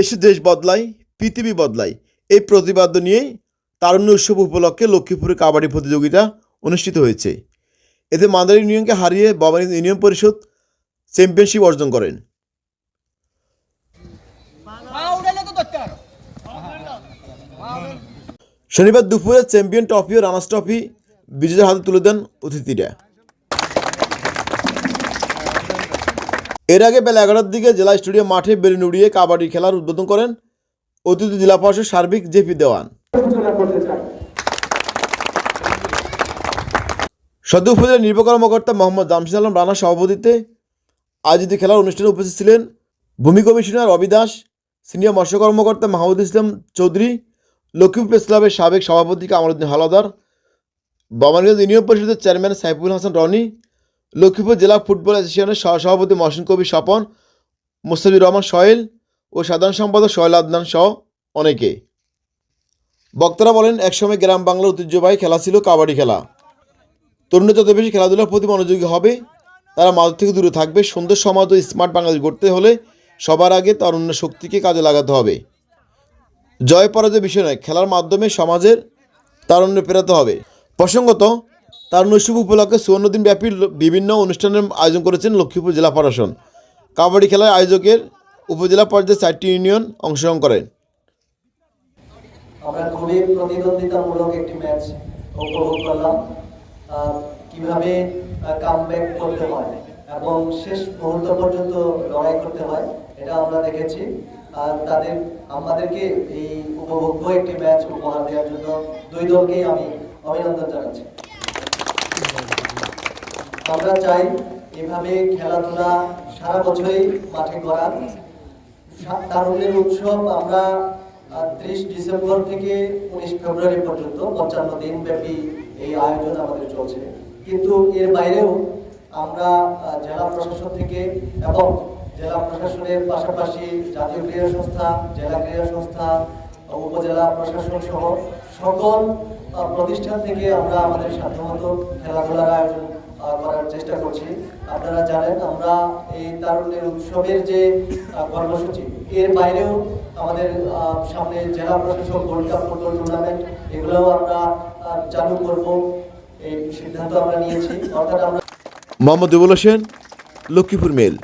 এসে দেশ বদলায় পৃথিবী বদলায় এই প্রতিবাদ্য নিয়েই তারুণ্য উৎসব উপলক্ষে লক্ষ্মীপুরে কাবাডি প্রতিযোগিতা অনুষ্ঠিত হয়েছে। এতে মাদার ইউনিয়নকে হারিয়ে বাবানী ইউনিয়ন পরিষদ চ্যাম্পিয়নশিপ অর্জন করেন। শনিবার দুপুরে চ্যাম্পিয়ন ট্রফি ও রানার্স ট্রফি বিজয়ের হাতে তুলে দেন অতিথিরা। এর আগে বেলা এগারোটার দিকে জেলা স্টেডিয়াম মাঠে বেলুন উড়িয়ে কাবাডি খেলার উদ্বোধন করেন অতিথি জেলা পরিষদ সার্বিক জেপি দেওয়ান। সদর উপজেলা নির্বাহী কর্মকর্তা মোহাম্মদ জামশিদ আলম রানার সভাপতিত্বে আয়োজিত খেলার অনুষ্ঠানে উপস্থিত ছিলেন ভূমি কমিশনার রবি দাস, সিনিয়র মৎস্য কর্মকর্তা মাহমুদ ইসলাম চৌধুরী লক্ষ্মীপুর প্রেস ক্লাবের সাবেক সভাপতি কামালউদ্দিন হালাদার বাবানগঞ্জ ইউনিয়ন পরিষদের চেয়ারম্যান সাইফুল হাসান রনি লক্ষ্মীপুর জেলা ফুটবল অ্যাসোসিয়েশনের সহসভাপতি মহসিন কবি স্বপন মুস্তাফির রহমান সোহেল ও সাধারণ সম্পাদক সোহেল আদনান সহ অনেকে। বক্তারা বলেন, একসময় গ্রাম বাংলার ঐতিহ্যবাহী খেলা ছিল কাবাডি খেলা। তরুণ যত বেশি খেলাধুলার প্রতি মনোযোগী হবে, তারা মাদক থেকে দূরে থাকবে। সুন্দর সমাজ ও স্মার্ট বাংলাদেশ গড়তে হলে সবার আগে তারুণ্য শক্তিকে কাজে লাগাতে হবে। জয় পরাজয় বিষয় নয়, খেলার মাধ্যমে সমাজের তারুণ্য পেরাতে হবে। প্রসঙ্গত তারুণ্য উৎসব উপলক্ষে সুবর্ণ দিন ব্যাপী বিভিন্ন অনুষ্ঠানের আয়োজন করেছেন লক্ষ্মীপুর জেলা প্রশাসন। কাবাডি খেলার আয়োজকের উপজেলা পর্যায়ে চারটি ইউনিয়ন অংশগ্রহণ করেন। আমরা খুবই প্রতিদ্বন্দ্বিতামূলক একটি ম্যাচ উপভোগ করলাম। কীভাবে কাম ব্যাক করতে হয় এবং শেষ মুহূর্ত পর্যন্ত লড়াই করতে হয়, এটা আমরা দেখেছি। আর তাদের, আমাদেরকে এই উপভোগ্য একটি ম্যাচ উপহার দেওয়ার জন্য দুই দলকেই আমি অভিনন্দন জানাচ্ছি। আমরা চাই এভাবে খেলাধুলা সারা বছরই মাঠে করার। তারুণ্যের উৎসব আমরা ত্রিশ ডিসেম্বর থেকে উনিশ ফেব্রুয়ারি পর্যন্ত পঞ্চান্ন দিন ব্যাপী এই আয়োজন আমাদের চলছে। কিন্তু এর বাইরেও আমরা জেলা প্রশাসন থেকে এবং জেলা প্রশাসনের পাশাপাশি জাতীয় ক্রীড়া সংস্থা, জেলা ক্রীড়া সংস্থা উপজেলা প্রশাসন সহ সকল প্রতিষ্ঠান থেকে আমরা আমাদের সাধ্যমতো খেলাধুলার আয়োজন করার চেষ্টা করছি। আপনারা জানেন, আমরা এই তারুণ্যের উৎসবের যে কর্মসূচি, এর বাইরেও আমাদের সামনে জেলা প্রশাসক গোল্ড কাপ ফুটবল টুর্নামেন্ট এগুলোও আমরা চালু করব। এই সিদ্ধান্ত আমরা নিয়েছি। অর্থাৎ আমরা মোহাম্মদ রুবুল হোসেন, লক্ষ্মীপুর মেল।